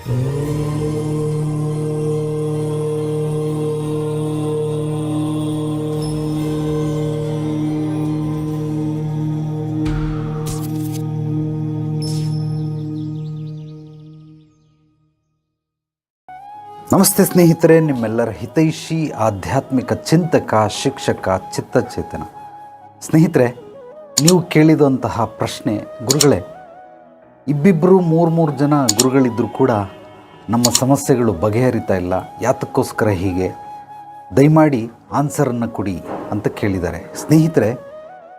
ನಮಸ್ತೆ ಸ್ನೇಹಿತರೆ ನಿಮ್ಮೆಲ್ಲರ ಹಿತೈಷಿ ಆಧ್ಯಾತ್ಮಿಕ ಚಿಂತಕ ಶಿಕ್ಷಕ ಚಿತ್ತಚೇತನ. ಸ್ನೇಹಿತರೆ ನೀವು ಕೇಳಿದಂತಹ ಪ್ರಶ್ನೆ ಗುರುಗಳೇ ಇಬ್ಬಿಬ್ಬರು ಮೂರು ಮೂರು ಜನ ಗುರುಗಳಿದ್ದರೂ ಕೂಡ ನಮ್ಮ ಸಮಸ್ಯೆಗಳು ಬಗೆಹರಿತಾ ಇಲ್ಲ. ಯಾತಕ್ಕೋಸ್ಕರ ಹೀಗೆ? ದಯಮಾಡಿ ಆನ್ಸರನ್ನು ಕೊಡಿ ಅಂತ ಕೇಳಿದ್ದಾರೆ. ಸ್ನೇಹಿತರೆ,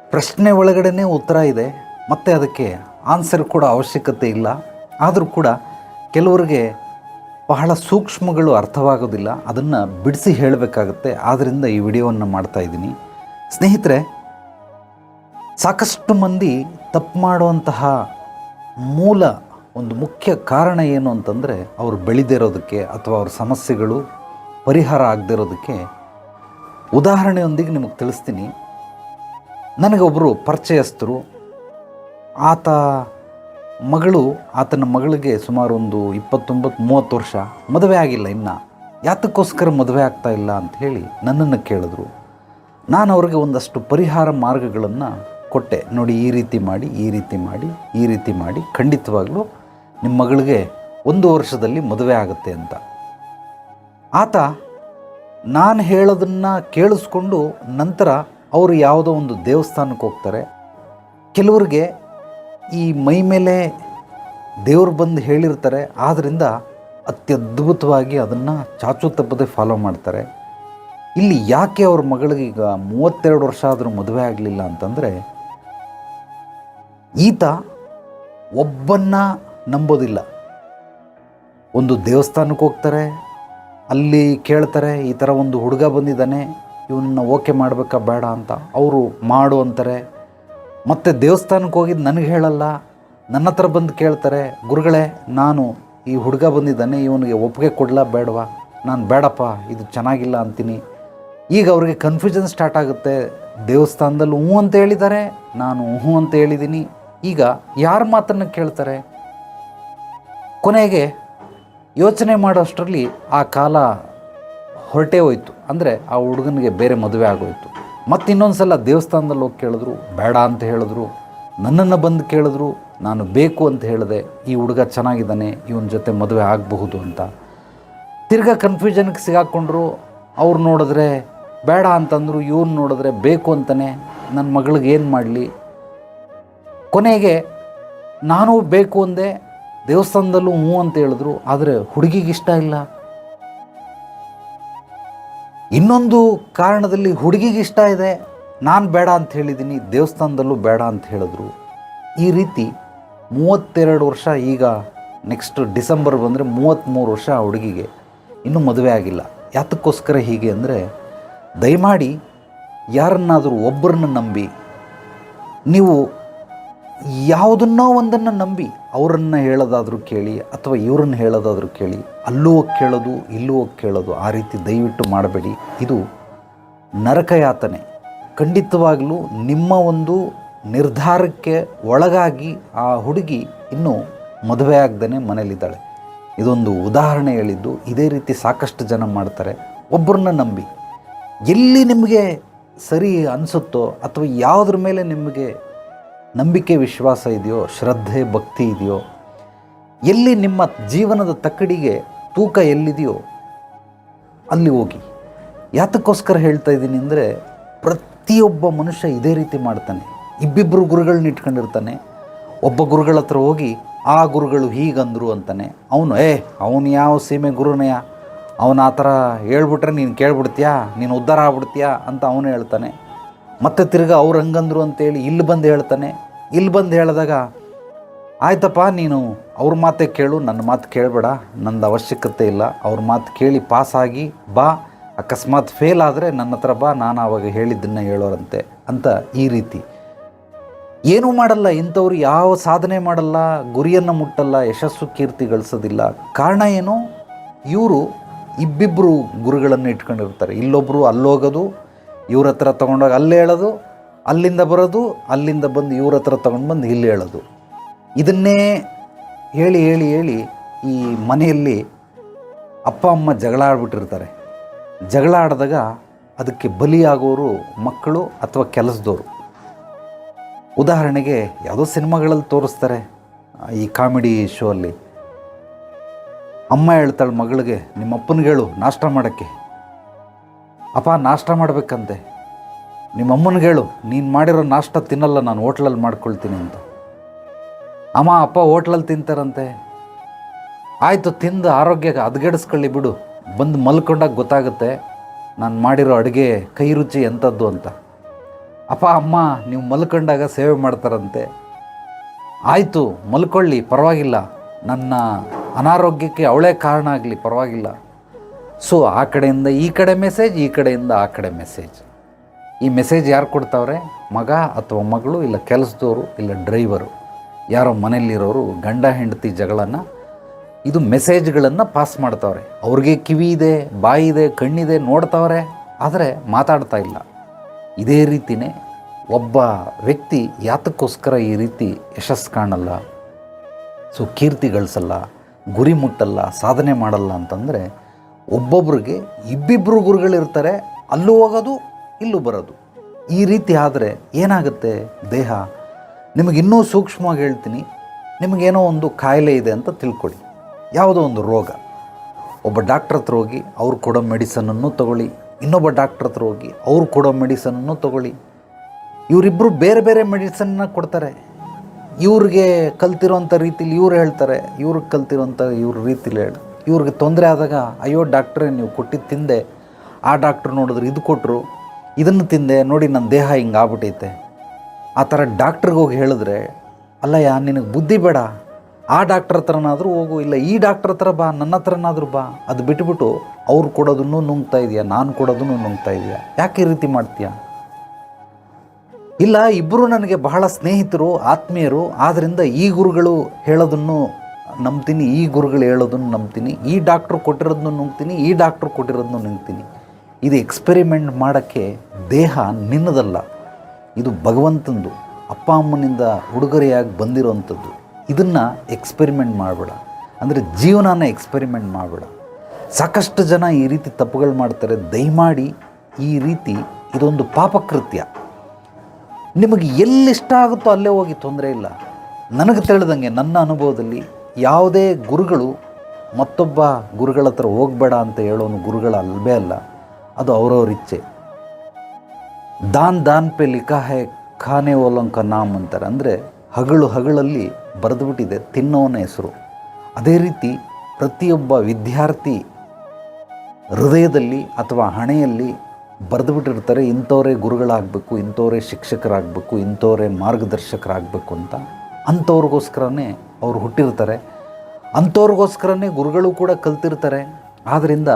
ಪ್ರಶ್ನೆ ಒಳಗಡೆನೇ ಉತ್ತರ ಇದೆ. ಮತ್ತು ಅದಕ್ಕೆ ಆನ್ಸರ್ ಕೂಡ ಅವಶ್ಯಕತೆ ಇಲ್ಲ. ಆದರೂ ಕೂಡ ಕೆಲವರಿಗೆ ಬಹಳ ಸೂಕ್ಷ್ಮಗಳು ಅರ್ಥವಾಗೋದಿಲ್ಲ. ಅದನ್ನು ಬಿಡಿಸಿ ಹೇಳಬೇಕಾಗುತ್ತೆ. ಆದ್ದರಿಂದ ಈ ವಿಡಿಯೋವನ್ನು ಮಾಡ್ತಾ ಇದ್ದೀನಿ. ಸ್ನೇಹಿತರೆ, ಸಾಕಷ್ಟು ಮಂದಿ ತಪ್ಪು ಮಾಡುವಂತಹ ಮೂಲ, ಒಂದು ಮುಖ್ಯ ಕಾರಣ ಏನು ಅಂತಂದರೆ ಅವರು ಬೆಳೆದಿರೋದಕ್ಕೆ ಅಥವಾ ಅವ್ರ ಸಮಸ್ಯೆಗಳು ಪರಿಹಾರ ಆಗದಿರೋದಕ್ಕೆ ಉದಾಹರಣೆಯೊಂದಿಗೆ ನಿಮಗೆ ತಿಳಿಸ್ತೀನಿ. ನನಗೊಬ್ಬರು ಪರಿಚಯಸ್ಥರು, ಆತ ಮಗಳು, ಆತನ ಮಗಳಿಗೆ ಸುಮಾರು ಒಂದು ಇಪ್ಪತ್ತೊಂಬತ್ತು, ಮೂವತ್ತು ವರ್ಷ, ಮದುವೆ ಆಗಿಲ್ಲ ಇನ್ನು. ಯಾತಕ್ಕೋಸ್ಕರ ಮದುವೆ ಆಗ್ತಾ ಇಲ್ಲ ಹೇಳಿ ನನ್ನನ್ನು ಕೇಳಿದ್ರು. ನಾನು ಅವ್ರಿಗೆ ಒಂದಷ್ಟು ಪರಿಹಾರ ಮಾರ್ಗಗಳನ್ನು ಕೊಟ್ಟೆ. ನೋಡಿ, ಈ ರೀತಿ ಮಾಡಿ, ಈ ರೀತಿ ಮಾಡಿ, ಈ ರೀತಿ ಮಾಡಿ ಖಂಡಿತವಾಗ್ಲೂ ನಿಮ್ಮ ಮಗಳಿಗೆ ಒಂದು ವರ್ಷದಲ್ಲಿ ಮದುವೆ ಆಗುತ್ತೆ ಅಂತ. ಆತ ನಾನು ಹೇಳೋದನ್ನು ಕೇಳಿಸ್ಕೊಂಡು ನಂತರ ಅವರು ಯಾವುದೋ ಒಂದು ದೇವಸ್ಥಾನಕ್ಕೆ ಹೋಗ್ತಾರೆ. ಕೆಲವರಿಗೆ ಈ ಮೈ ಮೇಲೆ ದೇವರು ಬಂದು ಹೇಳಿರ್ತಾರೆ. ಆದ್ದರಿಂದ ಅತ್ಯದ್ಭುತವಾಗಿ ಅದನ್ನು ಚಾಚು ತಪ್ಪದೆ ಫಾಲೋ ಮಾಡ್ತಾರೆ. ಇಲ್ಲಿ ಯಾಕೆ ಅವ್ರ ಮಗಳಿಗೀಗ ಮೂವತ್ತೆರಡು ವರ್ಷ ಆದರೂ ಮದುವೆ ಆಗಲಿಲ್ಲ ಅಂತಂದರೆ ಈತ ಒಬ್ಬನ್ನ ನಂಬೋದಿಲ್ಲ. ಒಂದು ದೇವಸ್ಥಾನಕ್ಕೆ ಹೋಗ್ತಾರೆ, ಅಲ್ಲಿ ಕೇಳ್ತಾರೆ, ಈ ಥರ ಒಂದು ಹುಡುಗ ಬಂದಿದ್ದಾನೆ ಇವನ್ನ ಓಕೆ ಮಾಡಬೇಕಾ ಬೇಡ ಅಂತ. ಅವರು ಮಾಡು ಅಂತಾರೆ. ಮತ್ತು ದೇವಸ್ಥಾನಕ್ಕೆ ಹೋಗಿದ್ದು ನನಗೆ ಹೇಳಲ್ಲ, ನನ್ನ ಹತ್ರ ಬಂದು ಕೇಳ್ತಾರೆ, ಗುರುಗಳೇ, ನಾನು ಈ ಹುಡುಗ ಬಂದಿದ್ದಾನೆ, ಇವನಿಗೆ ಒಪ್ಪಿಗೆ ಕೊಡಲ ಬೇಡವಾ? ನಾನು ಬೇಡಪ್ಪ, ಇದು ಚೆನ್ನಾಗಿಲ್ಲ ಅಂತೀನಿ. ಈಗ ಅವ್ರಿಗೆ ಕನ್ಫ್ಯೂಷನ್ ಸ್ಟಾರ್ಟ್ ಆಗುತ್ತೆ. ದೇವಸ್ಥಾನದಲ್ಲಿ ಹ್ಞೂ ಅಂತ ಹೇಳಿದ್ದಾರೆ, ನಾನು ಹ್ಞೂ ಅಂತ ಹೇಳಿದ್ದೀನಿ. ಈಗ ಯಾರ ಮಾತನ್ನು ಕೇಳ್ತಾರೆ? ಕೊನೆಗೆ ಯೋಚನೆ ಮಾಡೋಷ್ಟರಲ್ಲಿ ಆ ಕಾಲ ಹೊರಟೇ ಹೋಯ್ತು. ಅಂದರೆ ಆ ಹುಡುಗನಿಗೆ ಬೇರೆ ಮದುವೆ ಆಗೋಯ್ತು. ಮತ್ತು ಇನ್ನೊಂದು ಸಲ ದೇವಸ್ಥಾನದಲ್ಲಿ ಹೋಗಿ ಕೇಳಿದ್ರು, ಬೇಡ ಅಂತ ಹೇಳಿದ್ರು. ನನ್ನನ್ನು ಬಂದು ಕೇಳಿದ್ರು. ನಾನು ಬೇಕು ಅಂತ ಹೇಳಿದೆ. ಈ ಹುಡುಗ ಚೆನ್ನಾಗಿದ್ದಾನೆ. ಇವನ ಜೊತೆ ಮದುವೆ ಆಗಬಹುದು ಅಂತ. ತಿರ್ಗಾ ಕನ್ಫ್ಯೂಷನ್ಗೆ ಸಿಗಾಕೊಂಡ್ರು. ಅವ್ರು ನೋಡಿದ್ರೆ, ಬೇಡ ಅಂತಂದರು. ಇವ್ನು ನೋಡಿದ್ರೆ ಬೇಕು ಅಂತಲೇ ನನ್ನ ಮಗಳಿಗೆ ಏನು ಮಾಡಲಿ? ಕೊನೆಗೆ ನಾನು ಬೇಕು ಅಂದೆ, ದೇವಸ್ಥಾನದಲ್ಲೂ ಹ್ಞೂ ಅಂತ ಹೇಳಿದ್ರು, ಆದರೆ ಹುಡುಗಿಗೆ ಇಷ್ಟ ಇಲ್ಲ. ಇನ್ನೊಂದು ಕಾರಣದಲ್ಲಿ ಹುಡುಗಿಗೆ ಇಷ್ಟ ಇದೆ, ನಾನು ಬೇಡ ಅಂತ ಹೇಳಿದ್ದೀನಿ ದೇವಸ್ಥಾನದಲ್ಲೂ ಬೇಡ ಅಂತ ಹೇಳಿದ್ರು. ಈ ರೀತಿ ಮೂವತ್ತೆರಡು ವರ್ಷ ಈಗ ನೆಕ್ಸ್ಟ್ ಡಿಸೆಂಬರ್ ಬಂದರೆ ಮೂವತ್ತ್ಮೂರು ವರ್ಷ ಆ ಹುಡುಗಿಗೆ ಇನ್ನೂ ಮದುವೆ ಆಗಿಲ್ಲ. ಯಾತಕ್ಕೋಸ್ಕರ ಹೀಗೆ ಅಂದರೆ, ದಯಮಾಡಿ ಯಾರನ್ನಾದರೂ ಒಬ್ಬರನ್ನ ನಂಬಿ, ನೀವು ಯಾವುದನ್ನೋ ಒಂದನ್ನು ನಂಬಿ ಅವರನ್ನು ಹೇಳೋದಾದರೂ ಕೇಳಿ ಅಥವಾ ಇವರನ್ನು ಹೇಳೋದಾದರೂ ಕೇಳಿ ಅಲ್ಲೂ ಕೇಳೋದು, ಇಲ್ಲೂ ಕೇಳೋದು ಆ ರೀತಿ ದಯವಿಟ್ಟು ಮಾಡಬೇಡಿ. ಇದು ನರಕಯಾತನೆ. ಖಂಡಿತವಾಗಲೂ ನಿಮ್ಮ ಒಂದು ನಿರ್ಧಾರಕ್ಕೆ ಒಳಗಾಗಿ ಆ ಹುಡುಗಿ ಇನ್ನೂ ಮದುವೆ ಆಗದೇ ಮನೇಲಿದ್ದಾಳೆ. ಇದೊಂದು ಉದಾಹರಣೆ ಹೇಳಿದ್ದು, ಇದೇ ರೀತಿ ಸಾಕಷ್ಟು ಜನ ಮಾಡ್ತಾರೆ. ಒಬ್ಬರನ್ನ ನಂಬಿ. ಎಲ್ಲಿ ನಿಮಗೆ ಸರಿ ಅನಿಸುತ್ತೋ ಅಥವಾ ಯಾವುದ್ರ ಮೇಲೆ ನಿಮಗೆ ನಂಬಿಕೆ, ವಿಶ್ವಾಸ ಇದೆಯೋ, ಶ್ರದ್ಧೆ, ಭಕ್ತಿ ಇದೆಯೋ, ಎಲ್ಲಿ ನಿಮ್ಮ ಜೀವನದ ತಕ್ಕಡಿಗೆ ತೂಕ ಎಲ್ಲಿದೆಯೋ ಅಲ್ಲಿ ಹೋಗಿ. ಯಾತಕ್ಕೋಸ್ಕರ ಹೇಳ್ತಾ ಇದ್ದೀನಿ ಅಂದರೆ, ಪ್ರತಿಯೊಬ್ಬ ಮನುಷ್ಯ ಇದೇ ರೀತಿ ಮಾಡ್ತಾನೆ. ಇಬ್ಬಿಬ್ಬರು ಗುರುಗಳನ್ನ ಇಟ್ಕೊಂಡಿರ್ತಾನೆ. ಒಬ್ಬ ಗುರುಗಳ ಹತ್ರ ಹೋಗಿ, ಆ ಗುರುಗಳು ಹೀಗಂದರು ಅಂತಾನೆ. ಅವನು, ಏ, ಅವನು ಯಾವ ಸೀಮೆ ಗುರುನಯ ಅವನು ಆ ಥರ ಹೇಳ್ಬಿಟ್ರೆ ನೀನು ಕೇಳ್ಬಿಡ್ತೀಯಾ? ನೀನು ಉದ್ಧಾರ ಆಗ್ಬಿಡ್ತೀಯಾ? ಅಂತ ಅವನು ಹೇಳ್ತಾನೆ. ಮತ್ತೆ ತಿರ್ಗಾ ಅವ್ರು ಹಂಗಂದ್ರು ಅಂತೇಳಿ ಇಲ್ಲಿ ಬಂದು ಹೇಳ್ತಾನೆ. ಇಲ್ಲಿ ಬಂದು ಹೇಳಿದಾಗ, ಆಯ್ತಪ್ಪ, ನೀನು ಅವ್ರ ಮಾತೇ ಕೇಳು, ನನ್ನ ಮಾತು ಕೇಳಬೇಡ, ನಂದು ಅವಶ್ಯಕತೆ ಇಲ್ಲ, ಅವ್ರ ಮಾತು ಕೇಳಿ ಪಾಸಾಗಿ ಬಾ, ಅಕಸ್ಮಾತ್ ಫೇಲ್ ಆದರೆ ನನ್ನ ಹತ್ರ ಬಾ, ನಾನು ಆವಾಗ ಹೇಳಿದ್ದನ್ನು ಹೇಳೋರಂತೆ, ಅಂತ ಈ ರೀತಿ. ಏನೂ ಮಾಡಲ್ಲ, ಇಂಥವ್ರು ಯಾವ ಸಾಧನೆ ಮಾಡಲ್ಲ, ಗುರಿಯನ್ನು ಮುಟ್ಟಲ್ಲ, ಯಶಸ್ಸು ಕೀರ್ತಿ ಗಳಿಸೋದಿಲ್ಲ. ಕಾರಣ ಏನು? ಇವರು ಇಬ್ಬಿಬ್ಬರು ಗುರುಗಳನ್ನು ಇಟ್ಕೊಂಡಿರ್ತಾರೆ. ಇಲ್ಲೊಬ್ಬರು ಅಲ್ಲೋಗೋದು, ಇವ್ರ ಹತ್ರ ತೊಗೊಂಡೋಗಿ ಅಲ್ಲೇ ಹೇಳೋದು ಅಲ್ಲಿಂದ ಬರೋದು, ಅಲ್ಲಿಂದ ಬಂದು ಇವ್ರ ಹತ್ರ ತಗೊಂಡು ಬಂದು ಇಲ್ಲಿ ಹೇಳೋದು. ಇದನ್ನೇ ಹೇಳಿ ಹೇಳಿ ಹೇಳಿ ಈ ಮನೆಯಲ್ಲಿ ಅಪ್ಪ, ಅಮ್ಮ ಜಗಳ ಆಡ್ಬಿಟ್ಟಿರ್ತಾರೆ ಜಗಳ ಆಡಿದಾಗ ಅದಕ್ಕೆ ಬಲಿಯಾಗೋರು ಮಕ್ಕಳು ಅಥವಾ ಕೆಲಸದವರು. ಉದಾಹರಣೆಗೆ ಯಾವುದೋ ಸಿನಿಮಾಗಳಲ್ಲಿ ತೋರಿಸ್ತಾರೆ, ಈ ಕಾಮಿಡಿ ಶೋ ಅಲ್ಲಿ ಅಮ್ಮ ಹೇಳ್ತಾಳೆ ಮಗಳಿಗೆ ನಿಮ್ಮ ಅಪ್ಪನಿಗೆ ಹೇಳು, ನಾಷ್ಟ ಮಾಡೋಕ್ಕೆ. ಅಪ್ಪ, ನಾಷ್ಟ ಮಾಡಬೇಕಂತೆ. ನಿಮ್ಮ ಅಮ್ಮನಿಗೆ ಹೇಳು, ನೀನು ಮಾಡಿರೋ ನಾಷ್ಟ ತಿನ್ನಲ್ಲ, ನಾನು ಹೋಟ್ಲಲ್ಲಿ ಮಾಡ್ಕೊಳ್ತೀನಿ ಅಂತ. ಅಮ್ಮ, ಅಪ್ಪ ಹೋಟ್ಲಲ್ಲಿ ತಿಂತಾರಂತೆ. ಆಯಿತು, ತಿಂದು ಆರೋಗ್ಯಕ್ಕೆ ಹದಗೆಡಿಸ್ಕೊಳ್ಳಿ ಬಿಡು. ಬಂದು ಮಲ್ಕೊಂಡಾಗ ಗೊತ್ತಾಗುತ್ತೆ, ನಾನು ಮಾಡಿರೋ ಅಡುಗೆ ಕೈ ರುಚಿ ಎಂಥದ್ದು ಅಂತ. ಅಪ್ಪ, ಅಮ್ಮ, ನೀವು ಮಲ್ಕೊಂಡಾಗ ಸೇವೆ ಮಾಡ್ತಾರಂತೆ. ಆಯಿತು, ಮಲ್ಕೊಳ್ಳಿ, ಪರವಾಗಿಲ್ಲ. ನನ್ನ ಅನಾರೋಗ್ಯಕ್ಕೆ ಅವಳೇ ಕಾರಣ ಆಗಲಿ, ಪರವಾಗಿಲ್ಲ. ಸೊ ಆ ಕಡೆಯಿಂದ ಈ ಕಡೆ ಮೆಸೇಜ್ ಈ ಕಡೆಯಿಂದ ಆ ಕಡೆ ಮೆಸೇಜ್ ಈ ಮೆಸೇಜ್ ಯಾರು ಕೊಡ್ತಾವ್ರೆ? ಮಗ ಅಥವಾ ಮಗಳು ಇಲ್ಲ ಕೆಲಸದವರು ಇಲ್ಲ ಡ್ರೈವರು? ಯಾರೋ ಮನೆಯಲ್ಲಿರೋರು, ಗಂಡ ಹೆಂಡತಿ ಜಗಳನ್ನು ಇದು ಮೆಸೇಜ್ಗಳನ್ನು ಪಾಸ್ ಮಾಡ್ತಾವ್ರೆ. ಅವ್ರಿಗೆ ಕಿವಿ ಇದೆ, ಬಾಯಿ ಇದೆ, ಕಣ್ಣಿದೆ ನೋಡ್ತಾವ್ರೆ, ಆದರೆ ಮಾತಾಡ್ತಾ ಇಲ್ಲ. ಇದೇ ರೀತಿಯೇ ಒಬ್ಬ ವ್ಯಕ್ತಿ ಯಾತಕ್ಕೋಸ್ಕರ ಈ ರೀತಿ ಯಶಸ್ಸು ಕಾಣಲ್ಲ. ಸೊ ಕೀರ್ತಿ ಗಳಿಸಲ್ಲ, ಗುರಿ ಮುಟ್ಟಲ್ಲ, ಸಾಧನೆ ಮಾಡಲ್ಲ ಅಂತಂದರೆ ಒಬ್ಬೊಬ್ರಿಗೆ ಇಬ್ಬಿಬ್ಬರು ಗುರುಗಳಿರ್ತಾರೆ, ಅಲ್ಲೂ ಹೋಗೋದು ಇಲ್ಲೂ ಬರೋದು. ಈ ರೀತಿ ಆದರೆ ಏನಾಗುತ್ತೆ? ದೇಹ. ನಿಮಗೆ ಇನ್ನೂ ಸೂಕ್ಷ್ಮವಾಗಿ ಹೇಳ್ತೀನಿ. ನಿಮಗೇನೋ ಒಂದು ಕಾಯಿಲೆ ಇದೆ ಅಂತ ತಿಳ್ಕೊಳ್ಳಿ. ಯಾವುದೋ ಒಂದು ರೋಗ. ಒಬ್ಬ ಡಾಕ್ಟ್ರ್ ಹತ್ರ ಹೋಗಿ, ಅವ್ರು ಕೊಡೋ ಮೆಡಿಸನನ್ನು ತಗೊಳ್ಳಿ. ಇನ್ನೊಬ್ಬ ಡಾಕ್ಟ್ರ್ ಹತ್ರ ಹೋಗಿ, ಅವ್ರು ಕೊಡೋ ಮೆಡಿಸನನ್ನು ತಗೊಳ್ಳಿ. ಇವರಿಬ್ಬರು ಬೇರೆ ಬೇರೆ ಮೆಡಿಸನ್ನ ಕೊಡ್ತಾರೆ. ಇವ್ರಿಗೆ ಕಲ್ತಿರೋಂಥ ರೀತಿಲಿ ಇವ್ರು ಹೇಳ್ತಾರೆ. ಇವ್ರಿಗೆ ಕಲ್ತಿರೋಂಥ ಇವ್ರ ರೀತಿಲಿ ಹೇಳಿ. ಇವ್ರಿಗೆ ತೊಂದರೆ ಆದಾಗ, ಅಯ್ಯೋ ಡಾಕ್ಟ್ರೇ, ನೀವು ಕೊಟ್ಟಿದ್ದು ತಿಂದೆ. ಆ ಡಾಕ್ಟ್ರು ನೋಡಿದ್ರೆ ಇದು ಕೊಟ್ಟರು ಇದನ್ನು ತಿಂದೆ, ನೋಡಿ ನನ್ನ ದೇಹ ಹಿಂಗೆ ಆಗ್ಬಿಟ್ಟೈತೆ ಆ ಥರ ಡಾಕ್ಟ್ರಿಗೆ ಹೋಗಿ ಹೇಳಿದ್ರೆ, ಅಲ್ಲಯ್ಯ, ನಿನಗೆ ಬುದ್ಧಿ ಬೇಡ. ಆ ಡಾಕ್ಟ್ರ್ ಹತ್ರನಾದರೂ ಹೋಗು, ಇಲ್ಲ ಈ ಡಾಕ್ಟ್ರ್ ಹತ್ರ ಬಾ, ನನ್ನ ಹತ್ರನಾದರೂ ಬಾ. ಅದು ಬಿಟ್ಬಿಟ್ಟು, ಅವ್ರು ಕೊಡೋದನ್ನು ನುಂಗ್ತಾ ಇದೆಯಾ? ನಾನು ಕೊಡೋದನ್ನು ನುಂಗ್ತಾ ಇದೆಯಾ? ಯಾಕೆ ಈ ರೀತಿ ಮಾಡ್ತೀಯ? ಇಲ್ಲ ಇಬ್ಬರು ನನಗೆ ಬಹಳ ಸ್ನೇಹಿತರು, ಆತ್ಮೀಯರು ಆದ್ದರಿಂದ ಈ ಗುರುಗಳು ಹೇಳೋದನ್ನು ನಂಬ್ತೀನಿ, ಈ ಗುರುಗಳು ಹೇಳೋದನ್ನು ನಂಬ್ತೀನಿ, ಈ ಡಾಕ್ಟ್ರು ಕೊಟ್ಟಿರೋದನ್ನು ನುಂಗ್ತೀನಿ, ಈ ಡಾಕ್ಟ್ರು ಕೊಟ್ಟಿರೋದನ್ನು ನುಂಗ್ತೀನಿ. ಇದು ಎಕ್ಸ್ಪೆರಿಮೆಂಟ್ ಮಾಡೋಕ್ಕೆ ದೇಹ ನಿನ್ನದಲ್ಲ. ಇದು ಭಗವಂತಂದು, ಅಪ್ಪ ಅಮ್ಮನಿಂದ ಉಡುಗೊರೆಯಾಗಿ ಬಂದಿರೋವಂಥದ್ದು. ಇದನ್ನು ಎಕ್ಸ್ಪೆರಿಮೆಂಟ್ ಮಾಡಬೇಡ. ಅಂದರೆ ಜೀವನನ ಎಕ್ಸ್ಪೆರಿಮೆಂಟ್ ಮಾಡಬೇಡ. ಸಾಕಷ್ಟು ಜನ ಈ ರೀತಿ ತಪ್ಪುಗಳು ಮಾಡ್ತಾರೆ. ದಯಮಾಡಿ ಈ ರೀತಿ ಇದೊಂದು ಪಾಪಕೃತ್ಯ. ನಿಮಗೆ ಎಲ್ಲಿಷ್ಟ ಆಗುತ್ತೋ ಅಲ್ಲೇ ಹೋಗಿ ತೊಂದರೆ ಇಲ್ಲ. ನನಗೆ ತಿಳಿದಂಗೆ ನನ್ನ ಅನುಭವದಲ್ಲಿ ಯಾವುದೇ ಗುರುಗಳು ಮತ್ತೊಬ್ಬ ಗುರುಗಳ ಹತ್ರ ಹೋಗಬೇಡ ಅಂತ ಹೇಳೋನು ಗುರುಗಳ ಅಲ್ವೇ ಅಲ್ಲ. ಅದು ಅವರವ್ರ ಇಚ್ಛೆ. ದಾನ್ ದಾನ್ ಪೆ ಲಿಖಾ ಹೇ ಖಾನೆ ಓಲಂಕ ನಾಮ್ ಅಂತಾರೆ. ಅಂದರೆ ಹಗಳು ಹಗಳಲ್ಲಿ ಬರೆದುಬಿಟ್ಟಿದೆ ತಿನ್ನೋನ ಹೆಸರು. ಅದೇ ರೀತಿ ಪ್ರತಿಯೊಬ್ಬ ವಿದ್ಯಾರ್ಥಿ ಹೃದಯದಲ್ಲಿ ಅಥವಾ ಹಣೆಯಲ್ಲಿ ಬರೆದುಬಿಟ್ಟಿರ್ತಾರೆ ಇಂಥವರೇ ಗುರುಗಳಾಗಬೇಕು ಇಂಥವರೇ ಶಿಕ್ಷಕರಾಗಬೇಕು ಇಂಥವರೇ ಮಾರ್ಗದರ್ಶಕರಾಗಬೇಕು ಅಂತ. ಅಂಥವ್ರಿಗೋಸ್ಕರನೇ ಅವ್ರು ಹುಟ್ಟಿರ್ತಾರೆ. ಅಂಥವ್ರಿಗೋಸ್ಕರನೇ ಗುರುಗಳು ಕೂಡ ಕಲ್ತಿರ್ತಾರೆ. ಆದ್ದರಿಂದ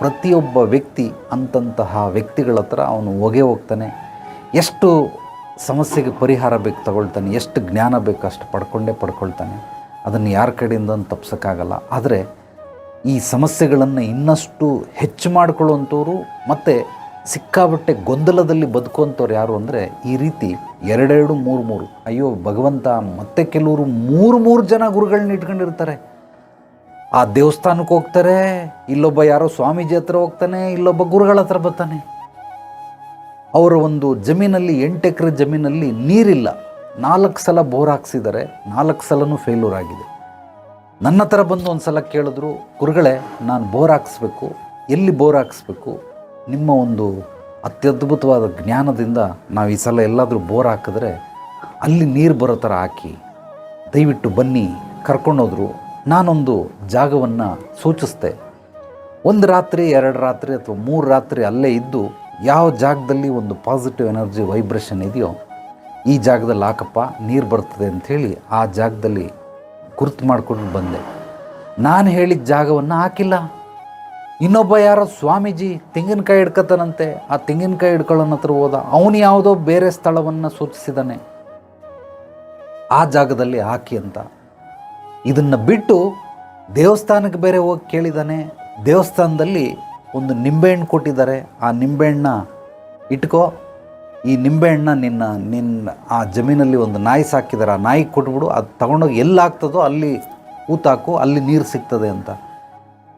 ಪ್ರತಿಯೊಬ್ಬ ವ್ಯಕ್ತಿ ಅಂತಂತಹ ವ್ಯಕ್ತಿಗಳ ಹತ್ರ ಅವನು ಹೊಗೆ ಹೋಗ್ತಾನೆ. ಎಷ್ಟು ಸಮಸ್ಯೆಗೆ ಪರಿಹಾರ ಬೇಕು ತಗೊಳ್ತಾನೆ, ಎಷ್ಟು ಜ್ಞಾನ ಬೇಕು ಅಷ್ಟು ಪಡ್ಕೊಂಡೇ ಪಡ್ಕೊಳ್ತಾನೆ. ಅದನ್ನು ಯಾರ ಕಡೆಯಿಂದ ತಪ್ಸೋಕ್ಕಾಗಲ್ಲ. ಆದರೆ ಈ ಸಮಸ್ಯೆಗಳನ್ನು ಇನ್ನಷ್ಟು ಹೆಚ್ಚು ಮಾಡಿಕೊಳ್ಳುವಂಥವ್ರು ಮತ್ತು ಸಿಕ್ಕಾಬಟ್ಟೆ ಗೊಂದಲದಲ್ಲಿ ಬದುಕುವಂಥವ್ರು ಯಾರು ಅಂದರೆ ಈ ರೀತಿ ಎರಡೆರಡು ಮೂರು ಮೂರು. ಅಯ್ಯೋ ಭಗವಂತ, ಮತ್ತೆ ಕೆಲವರು ಮೂರು ಮೂರು ಜನ ಗುರುಗಳನ್ನ ಇಟ್ಕೊಂಡಿರ್ತಾರೆ. ಆ ದೇವಸ್ಥಾನಕ್ಕೆ ಹೋಗ್ತಾರೆ, ಇಲ್ಲೊಬ್ಬ ಯಾರೋ ಸ್ವಾಮೀಜಿ ಹತ್ರ ಹೋಗ್ತಾನೆ, ಇಲ್ಲೊಬ್ಬ ಗುರುಗಳ ಹತ್ರ ಬರ್ತಾನೆ. ಅವರ ಒಂದು ಜಮೀನಲ್ಲಿ, ಎಂಟು ಎಕರೆ ಜಮೀನಲ್ಲಿ ನೀರಿಲ್ಲ. ನಾಲ್ಕು ಸಲ ಬೋರ್ ಹಾಕ್ಸಿದ್ದಾರೆ, ನಾಲ್ಕು ಸಲನೂ ಫೇಲ್ಯೂರ್ ಆಗಿದೆ. ನನ್ನ ಹತ್ರ ಬಂದು ಒಂದು ಸಲ ಕೇಳಿದ್ರು, ಗುರುಗಳೇ, ನಾನು ಬೋರ್ ಹಾಕ್ಸ್ಬೇಕು, ಎಲ್ಲಿ ಬೋರ್ ಹಾಕ್ಸ್ಬೇಕು? ನಿಮ್ಮ ಒಂದು ಅತ್ಯದ್ಭುತವಾದ ಜ್ಞಾನದಿಂದ ನಾವು ಈ ಸಲ ಎಲ್ಲಾದರೂ ಬೋರ್ ಹಾಕಿದ್ರೆ, ಅಲ್ಲಿ ನೀರು ಬರೋ ಥರ ಹಾಕಿ, ದಯವಿಟ್ಟು ಬನ್ನಿ, ಕರ್ಕೊಂಡೋದ್ರು. ನಾನೊಂದು ಜಾಗವನ್ನು ಸೂಚಿಸ್ತೆ. ಒಂದು ರಾತ್ರಿ, ಎರಡು ರಾತ್ರಿ ಅಥವಾ ಮೂರು ರಾತ್ರಿ ಅಲ್ಲೇ ಇದ್ದು ಯಾವ ಜಾಗದಲ್ಲಿ ಒಂದು ಪಾಸಿಟಿವ್ ಎನರ್ಜಿ ವೈಬ್ರೇಷನ್ ಇದೆಯೋ ಈ ಜಾಗದಲ್ಲಿ ಹಾಕಪ್ಪ, ನೀರು ಬರ್ತದೆ ಅಂಥೇಳಿ ಆ ಜಾಗದಲ್ಲಿ ಗುರ್ತು ಮಾಡ್ಕೊಂಡು ಬಂದೆ. ನಾನು ಹೇಳಿದ ಜಾಗವನ್ನು ಹಾಕಿಲ್ಲ. ಇನ್ನೊಬ್ಬ ಯಾರೋ ಸ್ವಾಮೀಜಿ ತೆಂಗಿನಕಾಯಿ ಹಿಡ್ಕತಾನಂತೆ ಆ ತೆಂಗಿನಕಾಯಿ ಹಿಡ್ಕೊಳ್ಳೋನ ಹತ್ರ ಹೋದ, ಅವನು ಯಾವುದೋ ಬೇರೆ ಸ್ಥಳವನ್ನು ಸೂಚಿಸಿದಾನೆ. ಆ ಜಾಗದಲ್ಲಿ ಹಾಕಿ ಅಂತ. ಇದನ್ನು ಬಿಟ್ಟು ದೇವಸ್ಥಾನಕ್ಕೆ ಬೇರೆ ಹೋಗಿ ಕೇಳಿದ್ದಾನೆ ದೇವಸ್ಥಾನದಲ್ಲಿ ಒಂದು ನಿಂಬೆಹಣ್ಣು ಕೊಟ್ಟಿದ್ದಾರೆ. ಆ ನಿಂಬೆಹಣ್ಣ ಇಟ್ಕೋ. ಈ ನಿಂಬೆಹಣ್ಣ ನಿನ್ನ ನಿನ್ನ ಆ ಜಮೀನಲ್ಲಿ ಒಂದು ನಾಯಿ ಸಾಕಿದ್ದಾರೆ ಆ ನಾಯಿ ಕೊಟ್ಬಿಡು. ಅದು ತಗೊಂಡೋಗಿ ಎಲ್ಲಾಗ್ತದೋ ಅಲ್ಲಿ ಊತಾಕು ಅಲ್ಲಿ ನೀರು ಸಿಗ್ತದೆ ಅಂತ.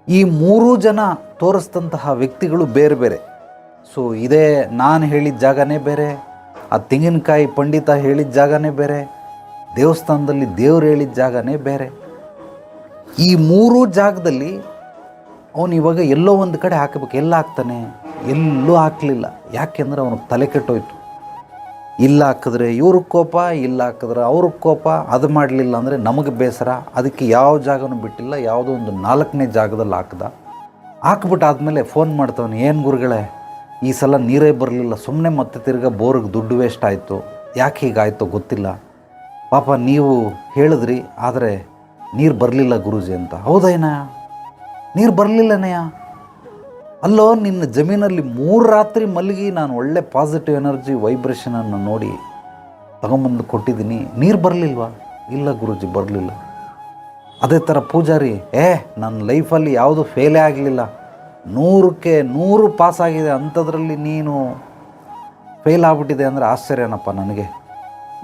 ಈ ಮೂರೂ ಜನ ತೋರಿಸಿದಂತಹ ವ್ಯಕ್ತಿಗಳು ಬೇರೆ ಬೇರೆ. ಸೊ ಇದೇ ನಾನು ಹೇಳಿದ ಜಾಗನೇ ಬೇರೆ. ಆ ತೆಂಗಿನಕಾಯಿ ಪಂಡಿತ ಹೇಳಿದ ಜಾಗನೇ ಬೇರೆ. ದೇವಸ್ಥಾನದಲ್ಲಿ ದೇವ್ರು ಹೇಳಿದ ಜಾಗನೇ ಬೇರೆ. ಈ ಮೂರೂ ಜಾಗದಲ್ಲಿ ಅವನು ಇವಾಗ ಎಲ್ಲೋ ಒಂದು ಕಡೆ ಹಾಕಬೇಕು. ಎಲ್ಲ ಹಾಕ್ತಾನೆ? ಎಲ್ಲೂ ಹಾಕಲಿಲ್ಲ. ಯಾಕೆಂದ್ರೆ ಅವನಿಗೆ ತಲೆ ಕೆಟ್ಟೋಯ್ತು. ಇಲ್ಲ ಹಾಕಿದ್ರೆ ಇವ್ರಿಗೆ ಕೋಪ, ಇಲ್ಲ ಹಾಕಿದ್ರೆ ಅವ್ರಿಗೆ ಕೋಪ. ಅದು ಮಾಡಲಿಲ್ಲ ಅಂದರೆ ನಮಗೆ ಬೇಸರ. ಅದಕ್ಕೆ ಯಾವ ಜಾಗನೂ ಬಿಟ್ಟಿಲ್ಲ. ಯಾವುದೋ ಒಂದು ನಾಲ್ಕನೇ ಜಾಗದಲ್ಲಿ ಹಾಕ್ದ. ಹಾಕ್ಬಿಟ್ಟು ಆದಮೇಲೆ ಫೋನ್ ಮಾಡ್ತವನು, ಏನು ಗುರುಗಳೇ, ಈ ಸಲ ನೀರೇ ಬರಲಿಲ್ಲ. ಸುಮ್ಮನೆ ಮತ್ತೆ ತಿರ್ಗಾ ಬೋರ್ಗೆ ದುಡ್ಡು ವೇಸ್ಟ್ ಆಯಿತು. ಯಾಕೆ ಹೀಗಾಯಿತೋ ಗೊತ್ತಿಲ್ಲ. ಪಾಪ ನೀವು ಹೇಳಿದ್ರಿ, ಆದರೆ ನೀರು ಬರಲಿಲ್ಲ ಗುರೂಜಿ ಅಂತ. ಹೌದೇನ? ನೀರು ಬರಲಿಲ್ಲನಯ್ಯ ಅಲ್ಲೋ, ನಿನ್ನ ಜಮೀನಲ್ಲಿ ಮೂರು ರಾತ್ರಿ ಮಲಗಿ ನಾನು ಒಳ್ಳೆ ಪಾಸಿಟಿವ್ ಎನರ್ಜಿ ವೈಬ್ರೇಷನನ್ನು ನೋಡಿ ತಗೊಂಬಂದು ಕೊಟ್ಟಿದ್ದೀನಿ. ನೀರು ಬರಲಿಲ್ವಾ? ಇಲ್ಲ ಗುರೂಜಿ, ಬರಲಿಲ್ಲ. ಅದೇ ಥರ ಪೂಜಾರಿ, ಏ ನನ್ನ ಲೈಫಲ್ಲಿ ಯಾವುದು ಫೇಲೇ ಆಗಲಿಲ್ಲ. ನೂರಕ್ಕೆ ನೂರು ಪಾಸ್ ಆಗಿದೆ ಅಂಥದ್ರಲ್ಲಿ ನೀನು ಫೇಲ್ ಆಗ್ಬಿಟ್ಟಿದೆ ಅಂದರೆ ಆಶ್ಚರ್ಯನಪ್ಪ ನನಗೆ.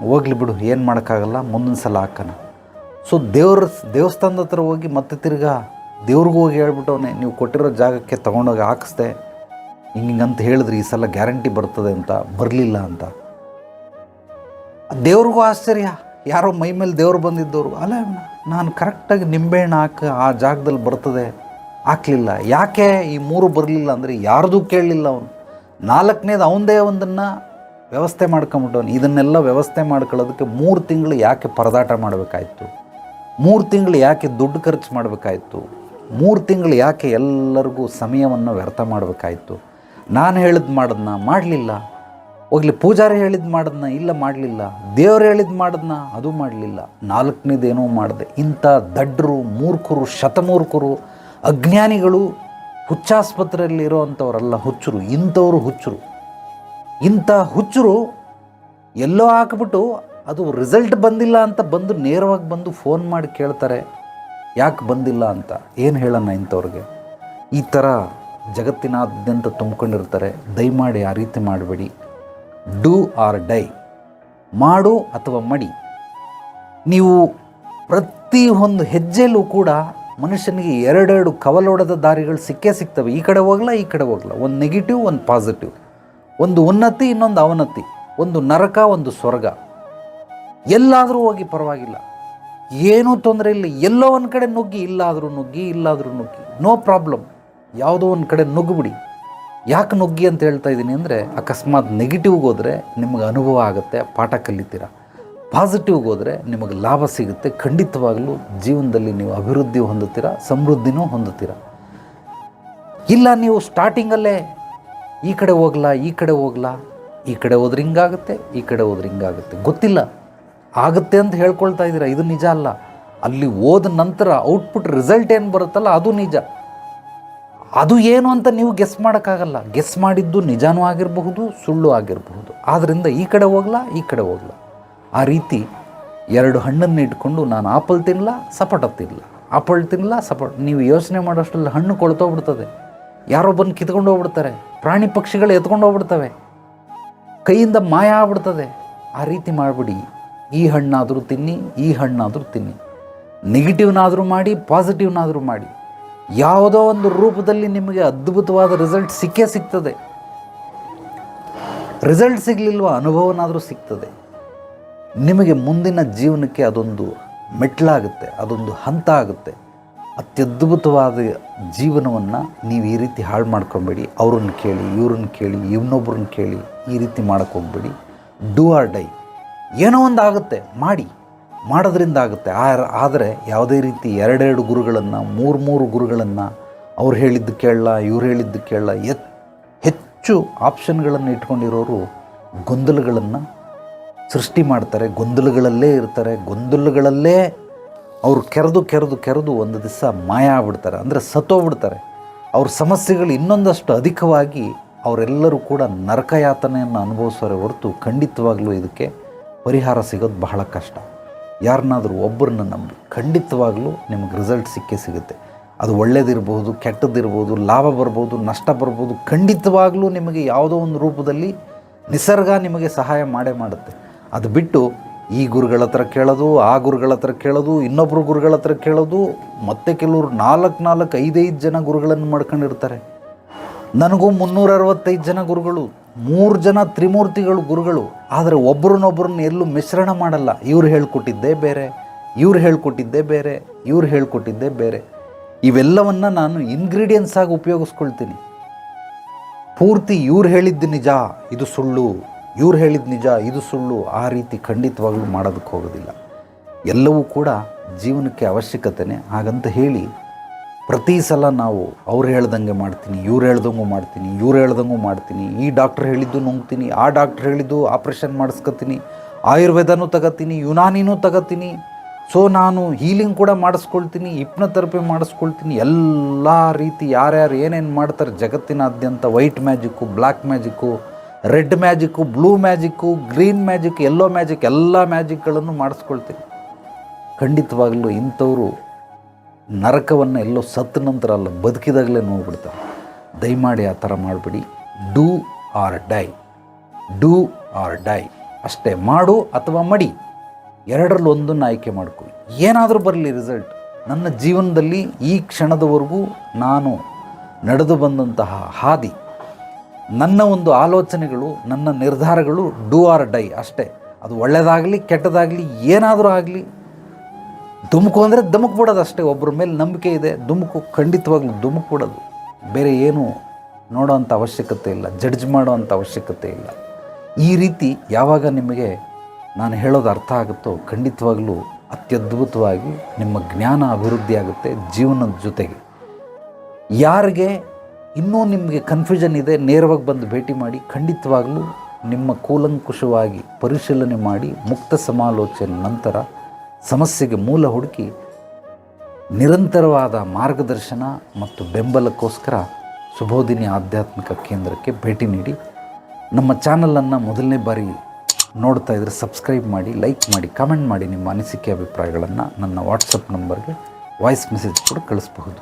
ಹೋಗ್ಲಿ ಬಿಡು, ಏನು ಮಾಡೋಕ್ಕಾಗಲ್ಲ, ಮುಂದಿನ ಸಲ ಹಾಕೋಣ ಸೊ ದೇವ್ರ ದೇವಸ್ಥಾನದ ಹತ್ರ ಹೋಗಿ ಮತ್ತೆ ತಿರ್ಗಾ ದೇವ್ರಿಗೂ ಹೋಗಿ ಹೇಳ್ಬಿಟ್ಟವನೆ, ನೀವು ಕೊಟ್ಟಿರೋ ಜಾಗಕ್ಕೆ ತೊಗೊಂಡೋಗಿ ಹಾಕಿಸ್ದೆ. ಹಿಂಗಿಂಗಂತ ಹೇಳಿದ್ರಿ ಈ ಸಲ ಗ್ಯಾರಂಟಿ ಬರ್ತದೆ ಅಂತ, ಬರಲಿಲ್ಲ ಅಂತ. ದೇವ್ರಿಗೂ ಆಶ್ಚರ್ಯ. ಯಾರೋ ಮೈ ಮೇಲೆ ದೇವ್ರು ಬಂದಿದ್ದವರು, ಅಲ್ಲ ನಾನು ಕರೆಕ್ಟಾಗಿ ನಿಂಬೆಹಣ್ಣು ಹಾಕಿ, ಆ ಜಾಗದಲ್ಲಿ ಬರ್ತದೆ. ಹಾಕಲಿಲ್ಲ. ಯಾಕೆ ಈ ಮೂರು ಬರಲಿಲ್ಲ ಅಂದರೆ ಯಾರ್ದೂ ಕೇಳಲಿಲ್ಲ ಅವನು. ನಾಲ್ಕನೇದು ಅವನದೇ ಒಂದನ್ನು ವ್ಯವಸ್ಥೆ ಮಾಡ್ಕೊಂಬಿಟ್ಟವನು. ಇದನ್ನೆಲ್ಲ ವ್ಯವಸ್ಥೆ ಮಾಡ್ಕೊಳ್ಳೋದಕ್ಕೆ ಮೂರು ತಿಂಗಳು ಯಾಕೆ ಪರದಾಟ ಮಾಡಬೇಕಾಯ್ತು? ಮೂರು ತಿಂಗಳು ಯಾಕೆ ದುಡ್ಡು ಖರ್ಚು ಮಾಡಬೇಕಾಯ್ತು? ಮೂರು ತಿಂಗಳು ಯಾಕೆ ಎಲ್ಲರಿಗೂ ಸಮಯವನ್ನು ವ್ಯರ್ಥ ಮಾಡಬೇಕಾಯಿತು? ನಾನು ಹೇಳಿದ್ ಮಾಡೋದನ್ನ ಮಾಡಲಿಲ್ಲ. ಹೋಗ್ಲಿ, ಪೂಜಾರಿ ಹೇಳಿದ್ ಮಾಡೋದನ್ನ ಇಲ್ಲ ಮಾಡಲಿಲ್ಲ. ದೇವ್ರು ಹೇಳಿದ್ ಮಾಡೋದನ್ನ ಅದು ಮಾಡಲಿಲ್ಲ. ನಾಲ್ಕನೇದೇನೋ ಮಾಡಿದೆ. ಇಂಥ ದಡ್ಡರು ಮೂರ್ಖರು, ಶತಮೂರ್ಖರು, ಅಜ್ಞಾನಿಗಳು ಹುಚ್ಚಾಸ್ಪತ್ರೆಯಲ್ಲಿರೋ ಅಂಥವರೆಲ್ಲ ಹುಚ್ಚರು. ಇಂಥವರು ಹುಚ್ಚರು. ಇಂಥ ಹುಚ್ಚರು ಎಲ್ಲೋ ಹಾಕ್ಬಿಟ್ಟು ಅದು ರಿಸಲ್ಟ್ ಬಂದಿಲ್ಲ ಅಂತ ಬಂದು ನೇರವಾಗಿ ಬಂದು ಫೋನ್ ಮಾಡಿ ಕೇಳ್ತಾರೆ. ಯಾಕೆ ಬಂದಿಲ್ಲ ಅಂತ? ಏನು ಹೇಳೋಣ ಇಂಥವ್ರಿಗೆ ಈ ಥರ ಜಗತ್ತಿನಾದ್ಯಂತ ತುಂಬ್ಕೊಂಡಿರ್ತಾರೆ. ದಯಮಾಡಿ ಆ ರೀತಿ ಮಾಡಬೇಡಿ. ಡೂ ಆರ್ ಡೈ ಮಾಡು ಅಥವಾ ಮಡಿ. ನೀವು ಪ್ರತಿ ಒಂದು ಹೆಜ್ಜೆಯಲ್ಲೂ ಕೂಡ ಮನುಷ್ಯನಿಗೆ ಎರಡೆರಡು ಕವಲೊಡೆದ ದಾರಿಗಳು ಸಿಕ್ಕೇ ಸಿಗ್ತವೆ. ಈ ಕಡೆ ಹೋಗ್ಲಾ, ಈ ಕಡೆ ಹೋಗ್ಲಾ. ಒಂದು ನೆಗೆಟಿವ್ ಒಂದು ಪಾಸಿಟಿವ್ ಒಂದು ಉನ್ನತಿ, ಇನ್ನೊಂದು ಅವನತಿ ಒಂದು ನರಕ, ಒಂದು ಸ್ವರ್ಗ. ಎಲ್ಲಾದರೂ ಹೋಗಿ ಪರವಾಗಿಲ್ಲ. ಏನೂ ತೊಂದರೆ ಇಲ್ಲ. ಎಲ್ಲೋ ಒಂದು ಕಡೆ ನುಗ್ಗಿ, ಇಲ್ಲಾದರೂ ನುಗ್ಗಿ ಇಲ್ಲಾದರೂ ನುಗ್ಗಿ. ನೋ ಪ್ರಾಬ್ಲಮ್ ಯಾವುದೋ ಒಂದು ಕಡೆ ನುಗ್ಗಿಬಿಡಿ. ಯಾಕೆ ನುಗ್ಗಿ ಅಂತ ಹೇಳ್ತಾ ಇದ್ದೀನಿ ಅಂದರೆ, ಅಕಸ್ಮಾತ್ ನೆಗೆಟಿವ್ಗೆ ಹೋದರೆ ನಿಮಗೆ ಅನುಭವ ಆಗುತ್ತೆ, ಪಾಠ ಕಲಿತೀರ. ಪಾಸಿಟಿವ್ಗೆ ಹೋದರೆ ನಿಮಗೆ ಲಾಭ ಸಿಗುತ್ತೆ. ಖಂಡಿತವಾಗಲೂ ಜೀವನದಲ್ಲಿ ನೀವು ಅಭಿವೃದ್ಧಿ ಹೊಂದುತ್ತೀರ, ಸಮೃದ್ಧಿನೂ ಹೊಂದುತ್ತೀರ. ಇಲ್ಲ, ನೀವು ಸ್ಟಾರ್ಟಿಂಗಲ್ಲೇ ಈ ಕಡೆ ಹೋಗ್ಲಾ, ಈ ಕಡೆ ಹೋಗ್ಲಾ, ಈ ಕಡೆ ಹೋದ್ರೆ ಹಿಂಗಾಗುತ್ತೆ, ಈ ಕಡೆ ಹೋದ್ರೆ ಹಿಂಗಾಗುತ್ತೆ. ಗೊತ್ತಿಲ್ಲ. ಆಗುತ್ತೆ ಅಂತ ಹೇಳ್ಕೊಳ್ತಾ ಇದ್ದೀರಾ ಇದು ನಿಜ ಅಲ್ಲ. ಅಲ್ಲಿ ಹೋದ ನಂತರ ಔಟ್ಪುಟ್ ರಿಸಲ್ಟ್ ಏನು ಬರುತ್ತಲ್ಲ, ಅದು ನಿಜ. ಅದು ಏನು ಅಂತ ನೀವು ಗೆಸ್ ಮಾಡೋಕ್ಕಾಗಲ್ಲ. ಗೆಸ್ ಮಾಡಿದ್ದು ನಿಜಾನೂ ಆಗಿರಬಹುದು, ಸುಳ್ಳು ಆಗಿರಬಹುದು. ಆದ್ದರಿಂದ ಈ ಕಡೆ ಹೋಗ್ಲಾ, ಈ ಕಡೆ ಹೋಗ್ಲಾ. ಆ ರೀತಿ ಎರಡು ಹಣ್ಣನ್ನು ಇಟ್ಕೊಂಡು ನಾನು ಆಪಲ್ ತಿನ್ನಲ ಸಪಟ ತಿನ್ನಲ ಆಪಲ್ ತಿನ್ನಲ ಸಪಟ್ ನೀವು ಯೋಚನೆ ಮಾಡೋಷ್ಟರಲ್ಲಿ ಹಣ್ಣು ಕೊಳ್ತೋಗ್ಬಿಡ್ತದೆ. ಯಾರೋ ಬಂದು ಕಿತ್ಕೊಂಡು ಹೋಗ್ಬಿಡ್ತಾರೆ. ಪ್ರಾಣಿ ಪಕ್ಷಿಗಳು ಎತ್ಕೊಂಡು ಹೋಗ್ಬಿಡ್ತವೆ. ಕೈಯಿಂದ ಮಾಯ ಆಗ್ಬಿಡ್ತದೆ. ಆ ರೀತಿ ಮಾಡಿಬಿಡಿ. ಈ ಹಣ್ಣಾದರೂ ತಿನ್ನಿ, ಈ ಹಣ್ಣಾದರೂ ತಿನ್ನಿ. ನೆಗೆಟಿವ್ನಾದರೂ ಮಾಡಿ, ಪಾಸಿಟಿವ್ನಾದರೂ ಮಾಡಿ. ಯಾವುದೋ ಒಂದು ರೂಪದಲ್ಲಿ ನಿಮಗೆ ಅದ್ಭುತವಾದ ರಿಸಲ್ಟ್ ಸಿಕ್ಕೇ ಸಿಗ್ತದೆ. ರಿಸಲ್ಟ್ ಸಿಗಲಿಲ್ವ? ಅನುಭವನಾದರೂ ಸಿಗ್ತದೆ. ನಿಮಗೆ ಮುಂದಿನ ಜೀವನಕ್ಕೆ ಅದೊಂದು ಮೆಟ್ಲಾಗುತ್ತೆ, ಅದೊಂದು ಹಂತ ಆಗುತ್ತೆ. ಅತ್ಯದ್ಭುತವಾದ ಜೀವನವನ್ನು ನೀವು ಈ ರೀತಿ ಹಾಳು ಮಾಡ್ಕೊಬೇಡಿ. ಅವ್ರನ್ನ ಕೇಳಿ, ಇವ್ರನ್ನ ಕೇಳಿ, ಇವನೊಬ್ರನ್ನ ಕೇಳಿ ಈ ರೀತಿ ಮಾಡೋಕ್ಕೆ ಹೋಗ್ಬೇಡಿ. ಡೂ ಆರ್ ಡೈ ಏನೋ ಒಂದು ಆಗುತ್ತೆ, ಮಾಡಿ. ಮಾಡೋದ್ರಿಂದ ಆಗುತ್ತೆ. ಆದರೆ ಯಾವುದೇ ರೀತಿ ಎರಡೆರಡು ಗುರುಗಳನ್ನು, ಮೂರು ಮೂರು ಗುರುಗಳನ್ನು ಅವ್ರು ಹೇಳಿದ್ದು ಕೇಳಲ್ಲ ಇವ್ರು ಹೇಳಿದ್ದು ಕೇಳಲ್ಲ ಹೆಚ್ಚು ಆಪ್ಷನ್ಗಳನ್ನು ಇಟ್ಕೊಂಡಿರೋರು ಗೊಂದಲಗಳನ್ನು ಸೃಷ್ಟಿ ಮಾಡ್ತಾರೆ. ಗೊಂದಲಗಳಲ್ಲೇ ಇರ್ತಾರೆ. ಗೊಂದಲಗಳಲ್ಲೇ ಅವರು ಕೆರೆದು ಕೆರೆದು ಕೆರೆದು ಒಂದು ದಿವಸ ಮಾಯ ಆಗ್ಬಿಡ್ತಾರೆ. ಅಂದರೆ ಸತ್ತೋಗ್ಬಿಡ್ತಾರೆ ಅವ್ರ ಸಮಸ್ಯೆಗಳು ಇನ್ನೊಂದಷ್ಟು ಅಧಿಕವಾಗಿ ಅವರೆಲ್ಲರೂ ಕೂಡ ನರಕಯಾತನೆಯನ್ನು ಅನುಭವಿಸೋರೆ ಹೊರತು ಖಂಡಿತವಾಗಲೂ ಇದಕ್ಕೆ ಪರಿಹಾರ ಸಿಗೋದು ಬಹಳ ಕಷ್ಟ. ಯಾರನ್ನಾದರೂ ಒಬ್ಬರನ್ನ ನಂಬಿ ಖಂಡಿತವಾಗಲೂ ನಿಮಗೆ ರಿಸಲ್ಟ್ ಸಿಕ್ಕೇ ಸಿಗುತ್ತೆ. ಅದು ಒಳ್ಳೇದಿರ್ಬೋದು ಕೆಟ್ಟದ್ದಿರ್ಬೋದು ಲಾಭ ಬರ್ಬೋದು, ನಷ್ಟ ಬರ್ಬೋದು, ಖಂಡಿತವಾಗಲೂ ನಿಮಗೆ ಯಾವುದೋ ಒಂದು ರೂಪದಲ್ಲಿ ನಿಸರ್ಗ ನಿಮಗೆ ಸಹಾಯ ಮಾಡೇ ಮಾಡುತ್ತೆ. ಅದು ಬಿಟ್ಟು ಈ ಗುರುಗಳ ಹತ್ರ ಕೇಳೋದು, ಆ ಗುರುಗಳ ಹತ್ರ ಕೇಳೋದು ಇನ್ನೊಬ್ಬರು ಗುರುಗಳ ಹತ್ರ ಕೇಳೋದು, ಮತ್ತೆ ಕೆಲವರು ನಾಲ್ಕು ನಾಲ್ಕು ಐದೈದು ಜನ ಗುರುಗಳನ್ನು ಮಾಡ್ಕೊಂಡಿರ್ತಾರೆ. ನನಗೂ ಮುನ್ನೂರ ಅರವತ್ತೈದು ಜನ ಗುರುಗಳು, ಮೂರು ಜನ ತ್ರಿಮೂರ್ತಿಗಳು ಗುರುಗಳು, ಆದರೆ ಒಬ್ಬರನ್ನೊಬ್ಬರನ್ನ ಎಲ್ಲೂ ಮಿಶ್ರಣ ಮಾಡಲ್ಲ. ಇವ್ರು ಹೇಳ್ಕೊಟ್ಟಿದ್ದೇ ಬೇರೆ, ಇವ್ರು ಹೇಳ್ಕೊಟ್ಟಿದ್ದೇ ಬೇರೆ, ಇವ್ರು ಹೇಳ್ಕೊಟ್ಟಿದ್ದೇ ಬೇರೆ. ಇವೆಲ್ಲವನ್ನು ನಾನು ಇನ್ಗ್ರೀಡಿಯೆಂಟ್ಸ್ ಆಗಿ ಉಪಯೋಗಿಸ್ಕೊಳ್ತೀನಿ. ಪೂರ್ತಿ ಇವ್ರು ಹೇಳಿದ್ದು ನಿಜ, ಇದು ಸುಳ್ಳು. ಇವ್ರು ಹೇಳಿದ ನಿಜ, ಇದು ಸುಳ್ಳು, ಆ ರೀತಿ ಖಂಡಿತವಾಗ್ಲೂ ಮಾಡೋದಕ್ಕೆ ಹೋಗೋದಿಲ್ಲ. ಎಲ್ಲವೂ ಕೂಡ ಜೀವನಕ್ಕೆ ಅವಶ್ಯಕತೆನೇ. ಹಾಗಂತ ಹೇಳಿ, ಪ್ರತಿ ಸಲ ನಾವು ಅವ್ರು ಹೇಳ್ದಂಗೆ ಮಾಡ್ತೀನಿ, ಇವ್ರು ಹೇಳ್ದಂಗೂ ಮಾಡ್ತೀನಿ, ಇವ್ರು ಹೇಳ್ದಂಗೂ ಮಾಡ್ತೀನಿ, ಈ ಡಾಕ್ಟ್ರ್ ಹೇಳಿದ್ದು ನುಂಗ್ತೀನಿ, ಆ ಡಾಕ್ಟ್ರ್ ಹೇಳಿದ್ದು ಆಪ್ರೇಷನ್ ಮಾಡಿಸ್ಕೊತೀನಿ, ಆಯುರ್ವೇದನೂ ತಗೋತೀನಿ, ಯುನಾನಿನೂ ತಗೋತೀನಿ. ಸೊ, ನಾನು ಹೀಲಿಂಗ್ ಕೂಡ ಮಾಡಿಸ್ಕೊಳ್ತೀನಿ, ಹಿಪ್ನೋಥೆರಪಿ ಮಾಡಿಸ್ಕೊಳ್ತೀನಿ, ಎಲ್ಲ ರೀತಿ ಯಾರ್ಯಾರು ಏನೇನು ಮಾಡ್ತಾರೆ, ಜಗತ್ತಿನಾದ್ಯಂತ white magic, black magic red magic blue magic green magic, yellow magic, ಎಲ್ಲ ಮ್ಯಾಜಿಕ್ಗಳನ್ನು ಮಾಡಿಸ್ಕೊಳ್ತೀನಿ ಖಂಡಿತವಾಗಲೂ ಇಂಥವರು ನರಕವನ್ನು ಎಲ್ಲೋ ಸತ್ತ ನಂತರ ಅಲ್ಲ, ಬದುಕಿದಾಗಲೇ ನೋಡ್ಬಿಡ್ತಾರೆ. ದಯಮಾಡಿ ಆ ಥರ ಮಾಡಿಬಿಡಿ. Do or die. Do or die. ಅಷ್ಟೇ ಮಾಡು ಅಥವಾ ಮಡಿ. ಎರಡರಲ್ಲಿ ಒಂದನ್ನು ಆಯ್ಕೆ ಮಾಡ್ಕೊ. ಏನಾದರೂ ಬರಲಿ ರಿಸಲ್ಟ್. ನನ್ನ ಜೀವನದಲ್ಲಿ ಈ ಕ್ಷಣದವರೆಗೂ ನಾನು ನಡೆದು ಬಂದಂತಹ ಹಾದಿ. ನನ್ನ ಒಂದು ಆಲೋಚನೆಗಳು, ನನ್ನ ನಿರ್ಧಾರಗಳು ಡೂ ಆರ್ ಡೈ ಅಷ್ಟೇ. ಅದು ಒಳ್ಳೆಯದಾಗಲಿ ಕೆಟ್ಟದಾಗಲಿ, ಏನಾದರೂ ಆಗಲಿ, ಧುಮುಕು ಅಂದರೆ ಧುಮುಕು ಬಿಡೋದು ಅಷ್ಟೇ. ಒಬ್ಬರ ಮೇಲೆ ನಂಬಿಕೆ ಇದೆ, ಧುಮುಕು ಖಂಡಿತವಾಗ್ಲೂ ಧುಮುಕು ಬಿಡೋದು. ಬೇರೆ ಏನು ನೋಡೋವಂಥ ಅವಶ್ಯಕತೆ ಇಲ್ಲ ಜಡ್ಜ್ ಮಾಡೋವಂಥ ಅವಶ್ಯಕತೆ ಇಲ್ಲ. ಈ ರೀತಿ ಯಾವಾಗ ನಿಮಗೆ ನಾನು ಹೇಳೋದು ಅರ್ಥ ಆಗುತ್ತೋ, ಖಂಡಿತವಾಗಲೂ ಅತ್ಯದ್ಭುತವಾಗಿ ನಿಮ್ಮ ಜ್ಞಾನ ಅಭಿವೃದ್ಧಿ ಆಗುತ್ತೆ ಜೀವನದ ಜೊತೆಗೆ. ಯಾರಿಗೆ ಇನ್ನೂ ನಿಮಗೆ ಕನ್ಫ್ಯೂಷನ್ ಇದೆ, ನೇರವಾಗಿ ಬಂದು ಭೇಟಿ ಮಾಡಿ, ಖಂಡಿತವಾಗಲೂ ನಿಮ್ಮ ಕೂಲಂಕುಷವಾಗಿ ಪರಿಶೀಲನೆ ಮಾಡಿ, ಮುಕ್ತ ಸಮಾಲೋಚನೆ ನಂತರ ಸಮಸ್ಯೆಗೆ ಮೂಲ ಹುಡುಕಿ, ನಿರಂತರವಾದ ಮಾರ್ಗದರ್ಶನ ಮತ್ತು ಬೆಂಬಲಕ್ಕೋಸ್ಕರ ಸುಬೋಧಿನಿ ಆಧ್ಯಾತ್ಮಿಕ ಕೇಂದ್ರಕ್ಕೆ ಭೇಟಿ ನೀಡಿ. ನಮ್ಮ ಚಾನಲನ್ನು ಮೊದಲನೇ ಬಾರಿ ನೋಡ್ತಾ ಇದ್ದರೆ ಸಬ್ಸ್ಕ್ರೈಬ್ ಮಾಡಿ ಲೈಕ್ ಮಾಡಿ ಕಾಮೆಂಟ್ ಮಾಡಿ ನಿಮ್ಮ ಅನಿಸಿಕೆ ಅಭಿಪ್ರಾಯಗಳನ್ನು ನನ್ನ ವಾಟ್ಸಪ್ ನಂಬರ್ಗೆ ವಾಯ್ಸ್ ಮೆಸೇಜ್ ಕೂಡ ಕಳಿಸಬಹುದು.